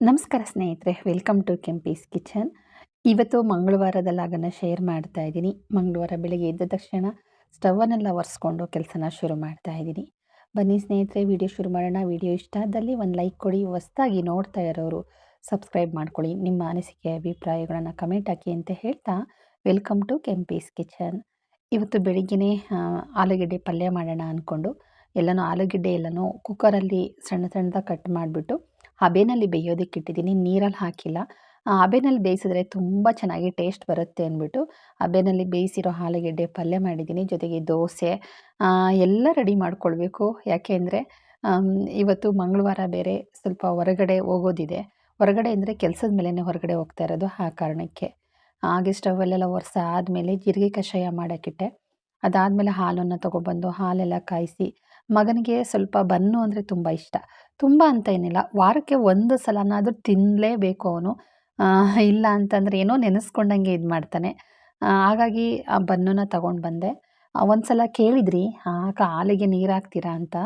ನಮಸ್ಕಾರ ಸ್ನೇಹಿತರೆ welcome to Kempee's kitchen ಇವತ್ತು ಮಂಗಳವಾರದಲ್ಲಾಗನ್ನ ಶೇರ್ ಮಾಡ್ತಾ ಇದ್ದೀನಿ. ಮಂಗಳವಾರ ಬೆಳಗ್ಗೆ ಎದ್ದ ತಕ್ಷಣ ಸ್ಟವನ್ನೆಲ್ಲ ಒರೆಸ್ಕೊಂಡು ಕೆಲಸನ ಶುರು ಮಾಡ್ತಾ ಇದ್ದೀನಿ. ಬನ್ನಿ ಸ್ನೇಹಿತರೆ ವಿಡಿಯೋ ಶುರು ಮಾಡೋಣ. ವಿಡಿಯೋ ಇಷ್ಟ ಆದಲ್ಲಿ ಒಂದು ಲೈಕ್ ಕೊಡಿ. ಹೊಸ್ದಾಗಿ ನೋಡ್ತಾ ಇರೋರು ಸಬ್ಸ್ಕ್ರೈಬ್ ಮಾಡ್ಕೊಳ್ಳಿ. ನಿಮ್ಮ ಅನಿಸಿಕೆ, ಅಭಿಪ್ರಾಯಗಳನ್ನು ಕಮೆಂಟ್ ಹಾಕಿ ಅಂತ ಹೇಳ್ತಾ ವೆಲ್ಕಮ್ ಟು ಕೆಂಪೀಸ್ ಕಿಚನ್ ಇವತ್ತು ಬೆಳಿಗ್ಗೆನೇ ಆಲೂಗೆಡ್ಡೆ ಪಲ್ಯ ಮಾಡೋಣ ಅಂದ್ಕೊಂಡು ಎಲ್ಲನೂ, ಆಲೂಗೆಡ್ಡೆ ಎಲ್ಲನೂ ಕುಕ್ಕರಲ್ಲಿ ಸಣ್ಣ ಸಣ್ಣದಾಗಿ ಕಟ್ ಮಾಡಿಬಿಟ್ಟು ಹಬೆನಲ್ಲಿ ಬೇಯೋದಕ್ಕೆ ಇಟ್ಟಿದ್ದೀನಿ, ನೀರಲ್ಲಿ ಹಾಕಿಲ್ಲ. ಹಬೆನಲ್ಲಿ ಬೇಯಿಸಿದ್ರೆ ತುಂಬ ಚೆನ್ನಾಗಿ ಟೇಸ್ಟ್ ಬರುತ್ತೆ ಅಂದ್ಬಿಟ್ಟು ಹಬೆನಲ್ಲಿ ಬೇಯಿಸಿರೋ ಆಲೂಗೆಡ್ಡೆ ಪಲ್ಯ ಮಾಡಿದ್ದೀನಿ, ಜೊತೆಗೆ ದೋಸೆ ಎಲ್ಲ ರೆಡಿ ಮಾಡ್ಕೊಳ್ಬೇಕು. ಯಾಕೆ ಅಂದರೆ ಇವತ್ತು ಮಂಗಳವಾರ ಬೇರೆ ಸ್ವಲ್ಪ ಹೊರಗಡೆ ಹೋಗೋದಿದೆ. ಹೊರಗಡೆ ಅಂದರೆ ಕೆಲಸದ ಮೇಲೇ ಹೊರಗಡೆ ಹೋಗ್ತಾ ಇರೋದು ಆ ಕಾರಣಕ್ಕೆ. ಹಾಗೆ ಸ್ಟವಲ್ಲೆಲ್ಲ ಒರೆಸ ಆದಮೇಲೆ ಜೀರಿಗೆ ಕಷಾಯ ಮಾಡೋಕ್ಕಿಟ್ಟೆ. ಅದಾದಮೇಲೆ ಹಾಲನ್ನು ತೊಗೊಬಂದು ಹಾಲೆಲ್ಲ ಕಾಯಿಸಿ, ಮಗನಿಗೆ ಸ್ವಲ್ಪ ಬನ್ನು ಅಂದರೆ ತುಂಬ ಇಷ್ಟ. ತುಂಬ ಅಂತ ಏನಿಲ್ಲ. ವಾರಕ್ಕೆ ಒಂದು ಸಲನಾದರೂ ತಿನ್ನಲೇಬೇಕು ಅವನು. ಇಲ್ಲ ಅಂತಂದರೆ ಏನೋ ನೆನೆಸ್ಕೊಂಡಂಗೆ ಇದು ಮಾಡ್ತಾನೆ. ಹಾಗಾಗಿ ಆ ಬನ್ನನ್ನು ತಗೊಂಡು ಬಂದೆ. ಒಂದು ಸಲ ಕೇಳಿದ್ರಿ, ಆ ಹಾಲಿಗೆ ನೀರು ಹಾಕ್ತೀರಾ ಅಂತ.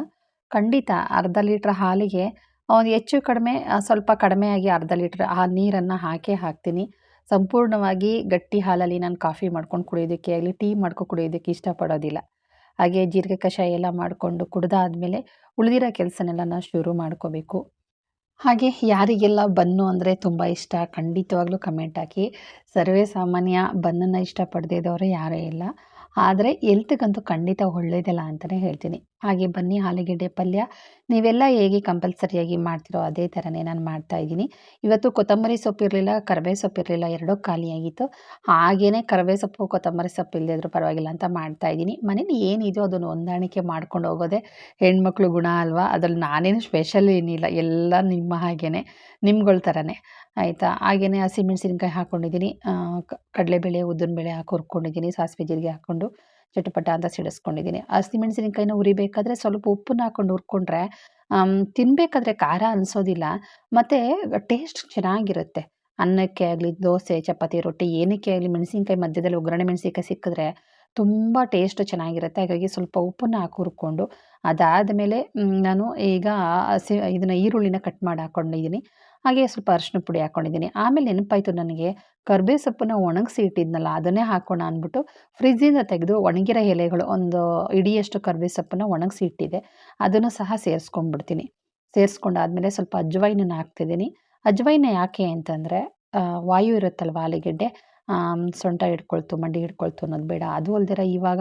ಖಂಡಿತ ಅರ್ಧ ಲೀಟ್ರ್ ಹಾಲಿಗೆ ಹೆಚ್ಚು ಕಡಿಮೆ ಸ್ವಲ್ಪ ಕಡಿಮೆಯಾಗಿ ಅರ್ಧ ಲೀಟ್ರ್ ಆ ನೀರನ್ನು ಹಾಕೇ ಹಾಕ್ತೀನಿ. ಸಂಪೂರ್ಣವಾಗಿ ಗಟ್ಟಿ ಹಾಲಲ್ಲಿ ನಾನು ಕಾಫಿ ಮಾಡ್ಕೊಂಡು ಕುಡಿಯೋದಕ್ಕೆ ಆಗಲಿ, ಟೀ ಮಾಡ್ಕೊಂಡು ಕುಡಿಯೋದಕ್ಕೆ ಇಷ್ಟಪಡೋದಿಲ್ಲ. ಹಾಗೆ ಜೀರಿಗೆ ಕಷಾಯ ಎಲ್ಲ ಮಾಡಿಕೊಂಡು ಕುಡ್ದಾದ್ಮೇಲೆ ಉಳಿದಿರೋ ಕೆಲಸನೆಲ್ಲ ನಾವು ಶುರು ಮಾಡ್ಕೋಬೇಕು. ಹಾಗೆ ಯಾರಿಗೆಲ್ಲ ಬನ್ನು ಅಂದರೆ ತುಂಬ ಇಷ್ಟ ಖಂಡಿತವಾಗ್ಲೂ ಕಮೆಂಟ್ ಹಾಕಿ. ಸರ್ವೇ ಸಾಮಾನ್ಯ ಬನ್ನನ್ನು ಇಷ್ಟಪಡದೇ ಇದ್ದವರು ಯಾರೇ ಇಲ್ಲ. ಆದರೆ ಎಲ್ತ್ಗಂತೂ ಖಂಡಿತ ಒಳ್ಳೆಯದಲ್ಲ ಅಂತಲೇ ಹೇಳ್ತೀನಿ. ಹಾಗೆ ಬನ್ನಿ ಆಲೂಗೆಡ್ಡೆ ಪಲ್ಯ. ನೀವೆಲ್ಲ ಹೇಗೆ ಕಂಪಲ್ಸರಿಯಾಗಿ ಮಾಡ್ತಿರೋ ಅದೇ ಥರನೇ ನಾನು ಮಾಡ್ತಾ ಇದ್ದೀನಿ. ಇವತ್ತು ಕೊತ್ತಂಬರಿ ಸೊಪ್ಪು ಇರಲಿಲ್ಲ, ಕರ್ಬೇ ಸೊಪ್ಪು ಇರಲಿಲ್ಲ, ಎರಡೂ ಖಾಲಿಯಾಗಿತ್ತು ಹಾಗೆಯೇ ಕರ್ಬೇ ಸೊಪ್ಪು, ಕೊತ್ತಂಬರಿ ಸೊಪ್ಪು ಇಲ್ಲದಿದ್ರೂ ಪರವಾಗಿಲ್ಲ ಅಂತ ಮಾಡ್ತಾ ಇದ್ದೀನಿ. ಮನೇಲಿ ಏನಿದೆಯೋ ಅದನ್ನು ಹೊಂದಾಣಿಕೆ ಮಾಡ್ಕೊಂಡು ಹೋಗೋದೇ ಹೆಣ್ಮಕ್ಳು ಗುಣ ಅಲ್ವಾ? ಅದ್ರಲ್ಲಿ ನಾನೇನು ಸ್ಪೆಷಲ್ ಏನಿಲ್ಲ, ಎಲ್ಲ ನಿಮ್ಮ ಹಾಗೇ ನಿಮ್ಗಳ ಥರನೇ ಆಯಿತಾ? ಹಾಗೆಯೇ ಹಸಿಮೆಣಸಿನ್ಕಾಯಿ ಹಾಕ್ಕೊಂಡಿದ್ದೀನಿ ಕಡಲೆಬೇಳೆ, ಉದ್ದಿನಬೇಳೆ ಹಾಕಿ ಹುರ್ಕೊಂಡಿದ್ದೀನಿ, ಸಾಸಿವೆ ಜೀರಿಗೆ ಹಾಕ್ಕೊಂಡು. ಚಟಪಟ ಅಂತ ಸಿಡಿಸ್ಕೊಂಡಿದ್ದೀನಿ. ಹಸಿಮೆಣ್ಸಿನ್ಕಾಯಿನ ಉರಿಬೇಕಾದ್ರೆ ಸ್ವಲ್ಪ ಉಪ್ಪನ್ನ ಹಾಕೊಂಡು ಹುರ್ಕೊಂಡ್ರೆ ತಿನ್ನಬೇಕಾದ್ರೆ ಖಾರ ಅನಿಸೋದಿಲ್ಲ. ಮತ್ತು ಟೇಸ್ಟ್ ಚೆನ್ನಾಗಿರುತ್ತೆ. ಅನ್ನಕ್ಕೆ ಆಗಲಿ, ದೋಸೆ, ಚಪಾತಿ, ರೊಟ್ಟಿ, ಏನಕ್ಕೆ ಆಗಲಿ ಮೆಣಸಿನಕಾಯಿ ಮಧ್ಯದಲ್ಲಿ ಒಗ್ಗರಣೆ ಮೆಣಸಿನ್ಕಾಯಿ ಸಿಕ್ಕಿದ್ರೆ ತುಂಬ ಟೇಸ್ಟ್ ಚೆನ್ನಾಗಿರುತ್ತೆ. ಹಾಗಾಗಿ ಸ್ವಲ್ಪ ಉಪ್ಪನ್ನು ಹಾಕಿ ಹುರ್ಕೊಂಡು ಅದಾದಮೇಲೆ ನಾನು ಈಗ ಹಸಿ, ಇದನ್ನು ಈರುಳ್ಳಿನ ಕಟ್ ಮಾಡಿ ಹಾಕೊಂಡಿದ್ದೀನಿ. ಹಾಗೆ ಸ್ವಲ್ಪ ಅರಿಶಿನ ಪುಡಿ ಹಾಕೊಂಡಿದ್ದೀನಿ. ಆಮೇಲೆ ನೆನಪಾಯಿತು ನನಗೆ ಕರ್ಬೇವು ಸೊಪ್ಪನ್ನ ಒಣಗಿಸಿ ಇಟ್ಟಿದ್ನಲ್ಲ, ಅದನ್ನೇ ಹಾಕೋಣ ಅಂದ್ಬಿಟ್ಟು ಫ್ರಿಜ್ಜಿಂದ ತೆಗೆದು ಒಣಗಿರೋ ಎಲೆಗಳು ಒಂದು ಇಡಿಯಷ್ಟು ಕರ್ಬೇ ಸೊಪ್ಪನ್ನು ಒಣಗಿಸಿ ಇಟ್ಟಿದೆ ಅದನ್ನು ಸಹ ಸೇರಿಸ್ಕೊಂಡ್ಬಿಡ್ತೀನಿ. ಸೇರಿಸ್ಕೊಂಡಾದ್ಮೇಲೆ ಸ್ವಲ್ಪ ಅಜ್ವೈನನ್ನು ಹಾಕ್ತಿದ್ದೀನಿ. ಅಜ್ವೈನ ಯಾಕೆ ಅಂತಂದರೆ ವಾಯು ಇರುತ್ತಲ್ವ ಆಲೂಗೆಡ್ಡೆ ಸೊಂಟ ಹಿಡ್ಕೊಳ್ತು, ಮಂಡಿ ಹಿಡ್ಕೊಳ್ತು ಅನ್ನೋದು ಬೇಡ. ಅದು ಅಲ್ದಿರ ಇವಾಗ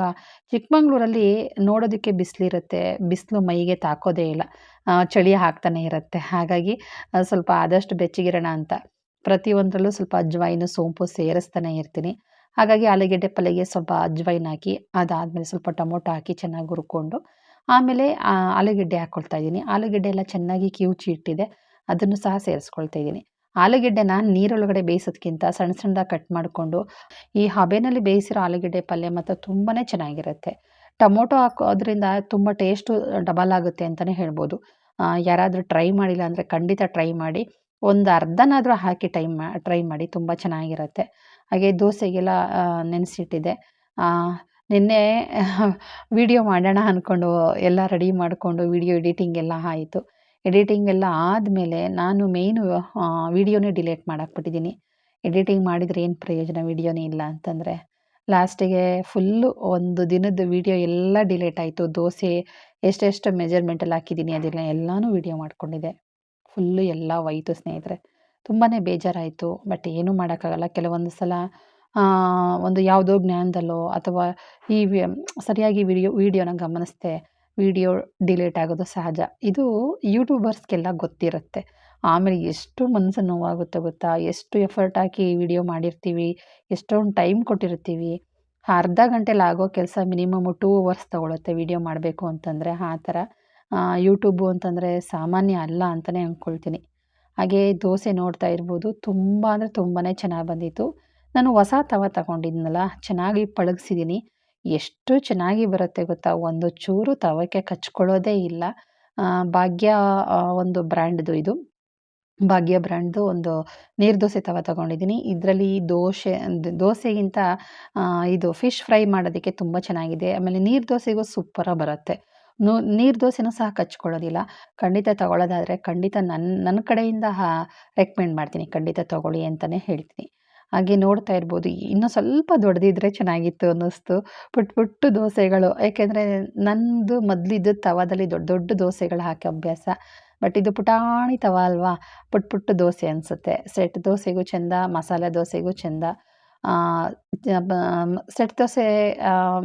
ಚಿಕ್ಕಮಂಗ್ಳೂರಲ್ಲಿ ನೋಡೋದಕ್ಕೆ ಬಿಸಿಲಿರುತ್ತೆ. ಬಿಸಿಲು ಮೈಗೆ ತಾಕೋದೇ ಇಲ್ಲ. ಚಳಿ ಹಾಕ್ತಾನೆ ಇರುತ್ತೆ. ಹಾಗಾಗಿ ಸ್ವಲ್ಪ ಆದಷ್ಟು ಬೆಚ್ಚಗಿರೋಣ ಅಂತ. ಪ್ರತಿಯೊಂದರಲ್ಲೂ ಸ್ವಲ್ಪ ಅಜ್ವಾಯಿನ ಸೋಂಪು ಸೇರಿಸ್ತಾನೆ ಇರ್ತೀನಿ. ಹಾಗಾಗಿ ಆಲೂಗೆಡ್ಡೆ ಪಲ್ಯಗೆ ಸ್ವಲ್ಪ ಅಜ್ವೈನ್ ಹಾಕಿ, ಅದಾದಮೇಲೆ ಸ್ವಲ್ಪ ಟೊಮೊಟೊ ಹಾಕಿ ಚೆನ್ನಾಗಿ ಹುರ್ಕೊಂಡು, ಆಮೇಲೆ ಆಲೂಗೆಡ್ಡೆ ಹಾಕ್ಕೊಳ್ತಾ ಇದ್ದೀನಿ. ಆಲೂಗೆಡ್ಡೆ ಎಲ್ಲ ಚೆನ್ನಾಗಿ ಕಿವುಚಿ ಇಟ್ಟಿದೆ, ಅದನ್ನು ಸಹ ಸೇರಿಸ್ಕೊಳ್ತಾ ಇದ್ದೀನಿ. ಆಲೂಗೆಡ್ಡೆನ ನೀರೊಳಗಡೆ ಬೇಯಿಸೋದಕ್ಕಿಂತ ಸಣ್ಣ ಸಣ್ಣದಾಗಿ ಕಟ್ ಮಾಡಿಕೊಂಡು, ಈ ಹಬೆನಲ್ಲಿ ಬೇಯಿಸಿರೋ ಆಲೂಗೆಡ್ಡೆ ಪಲ್ಯ ಮತ್ತು ತುಂಬಾ ಚೆನ್ನಾಗಿರುತ್ತೆ. ಟೊಮೊಟೊ ಹಾಕೋದ್ರಿಂದ ತುಂಬ ಟೇಸ್ಟು ಡಬಲ್ ಆಗುತ್ತೆ ಅಂತಲೇ ಹೇಳ್ಬೋದು. ಯಾರಾದರೂ ಟ್ರೈ ಮಾಡಿಲ್ಲ ಅಂದರೆ ಖಂಡಿತ ಟ್ರೈ ಮಾಡಿ. ಒಂದು ಅರ್ಧನಾದರೂ ಹಾಕಿ ಟೈ ಟ್ರೈ ಮಾಡಿ, ತುಂಬ ಚೆನ್ನಾಗಿರುತ್ತೆ. ಹಾಗೆ ದೋಸೆಗೆಲ್ಲ ನೆನೆಸಿಟ್ಟಿದೆ. ನಿನ್ನೆ ವಿಡಿಯೋ ಮಾಡೋಣ ಅಂದ್ಕೊಂಡು ಎಲ್ಲ ರೆಡಿ ಮಾಡಿಕೊಂಡು ವಿಡಿಯೋ ಎಡಿಟಿಂಗ್ ಎಲ್ಲ ಆಯಿತು. ಎಡಿಟಿಂಗ್ ಎಲ್ಲ ಆದಮೇಲೆ ನಾನು ಮೇಯ್ನು ವಿಡಿಯೋನೇ ಡಿಲೀಟ್ ಮಾಡಾಕ್ಬಿಟ್ಟಿದ್ದೀನಿ. ಎಡಿಟಿಂಗ್ ಮಾಡಿದರೆ ಏನು ಪ್ರಯೋಜನ ವಿಡಿಯೋನೇ ಇಲ್ಲ ಅಂತಂದರೆ, ಲಾಸ್ಟಿಗೆ ಫುಲ್ಲು ಒಂದು ದಿನದ ವಿಡಿಯೋ ಎಲ್ಲ ಡಿಲೀಟ್ ಆಯಿತು. ದೋಸೆ ಎಷ್ಟೆಷ್ಟು ಮೆಜರ್ಮೆಂಟಲ್ಲಿ ಹಾಕಿದ್ದೀನಿ ಅದೆಲ್ಲ ಎಲ್ಲನೂ ವಿಡಿಯೋ ಮಾಡ್ಕೊಂಡಿದ್ದೆ. ಫುಲ್ಲು ಎಲ್ಲ ಹೋಯ್ತು ಸ್ನೇಹಿತರೆ. ತುಂಬಾ ಬೇಜಾರಾಯಿತು. ಬಟ್ ಏನೂ ಮಾಡೋಕ್ಕಾಗಲ್ಲ. ಕೆಲವೊಂದು ಸಲ ಒಂದು ಯಾವುದೋ ಜ್ಞಾನದಲ್ಲೋ ಅಥವಾ ಈ ಸರಿಯಾಗಿ ವಿಡಿಯೋ, ವೀಡಿಯೋನ ಗಮನಿಸ್ದೆ, ವಿಡಿಯೋ ಡಿಲೀಟ್ ಆಗೋದು ಸಹಜ. ಇದು ಯೂಟ್ಯೂಬರ್ಸ್ಗೆಲ್ಲ ಗೊತ್ತಿರುತ್ತೆ. ಆಮೇಲೆ ಎಷ್ಟು ಮನಸ್ಸು ನೋವಾಗುತ್ತೆ ಗೊತ್ತಾ? ಎಷ್ಟು ಎಫರ್ಟ್ ಹಾಕಿ ವಿಡಿಯೋ ಮಾಡಿರ್ತೀವಿ? ಎಷ್ಟೊಂದು ಟೈಮ್ ಕೊಟ್ಟಿರ್ತೀವಿ? ಅರ್ಧ ಗಂಟೆಲಿ ಆಗೋ ಕೆಲಸ ಮಿನಿಮಮ್ ಟೂ ಅವರ್ಸ್ ತೊಗೊಳುತ್ತೆ ವಿಡಿಯೋ ಮಾಡಬೇಕು ಅಂತಂದರೆ. ಆ ಥರ. ಯೂಟ್ಯೂಬು ಅಂತಂದರೆ ಸಾಮಾನ್ಯ ಅಲ್ಲ ಅಂತಲೇ ಅಂದ್ಕೊಳ್ತೀನಿ ಹಾಗೆ ದೋಸೆ ನೋಡ್ತಾ ಇರ್ಬೋದು. ತುಂಬ ಅಂದರೆ ತುಂಬಾ ಚೆನ್ನಾಗಿ ಬಂದಿತ್ತು. ನಾನು ಹೊಸ ತವ ತಗೊಂಡಿದ್ನಲ್ಲ, ಚೆನ್ನಾಗಿ ಪಳಗಿಸಿದ್ದೀನಿ ಎಷ್ಟು ಚೆನ್ನಾಗಿ ಬರುತ್ತೆ ಗೊತ್ತಾ? ಒಂದು ಚೂರು ತವಕ್ಕೆ ಕಚ್ಕೊಳ್ಳೋದೇ ಇಲ್ಲ. ಭಾಗ್ಯ ಒಂದು ಬ್ರ್ಯಾಂಡ್ದು ಇದು. ಭಾಗ್ಯ ಬ್ರ್ಯಾಂಡ್ದು ಒಂದು ನೀರು ದೋಸೆ ತವ ತಗೊಂಡಿದ್ದೀನಿ ಇದರಲ್ಲಿ ದೋಸೆ, ದೋಸೆಗಿಂತ ಇದು ಫಿಶ್ ಫ್ರೈ ಮಾಡೋದಕ್ಕೆ ತುಂಬ ಚೆನ್ನಾಗಿದೆ. ಆಮೇಲೆ ನೀರು ದೋಸೆಗೂ ಸೂಪರಾಗಿ ಬರುತ್ತೆ. ನೂ, ನೀರು ದೋಸೆನೂ ಸಹ ಕಚ್ಕೊಳ್ಳೋದಿಲ್ಲ. ಖಂಡಿತ ತಗೊಳ್ಳೋದಾದರೆ ಖಂಡಿತ ನನ್ನ ನನ್ನ ಕಡೆಯಿಂದ ರೆಕಮೆಂಡ್ ಮಾಡ್ತೀನಿ. ಖಂಡಿತ ತಗೊಳ್ಳಿ ಅಂತಲೇ ಹೇಳ್ತೀನಿ. ಹಾಗೆ ನೋಡ್ತಾ ಇರ್ಬೋದು. ಇನ್ನೂ ಸ್ವಲ್ಪ ದೊಡ್ಡದಿದ್ರೆ ಚೆನ್ನಾಗಿತ್ತು ಅನ್ನಿಸ್ತು. ಪುಟ್, ಪುಟ್ಟು ದೋಸೆಗಳು. ಏಕೆಂದರೆ ನನ್ನದು ಮೊದಲಿದ್ದು ತವಾದಲ್ಲಿ ದೊಡ್ಡ ದೊಡ್ಡ ದೋಸೆಗಳು ಹಾಕಿ ಅಭ್ಯಾಸ. ಬಟ್ ಇದು ಪುಟಾಣಿ ತವ ಅಲ್ವಾ? ಪುಟ್, ಪುಟ್ಟು ದೋಸೆ ಅನಿಸುತ್ತೆ. ಸೆಟ್ ದೋಸೆಗೂ ಚೆಂದ, ಮಸಾಲೆ ದೋಸೆಗೂ ಚೆಂದ. ಸೆಟ್ ದೋಸೆ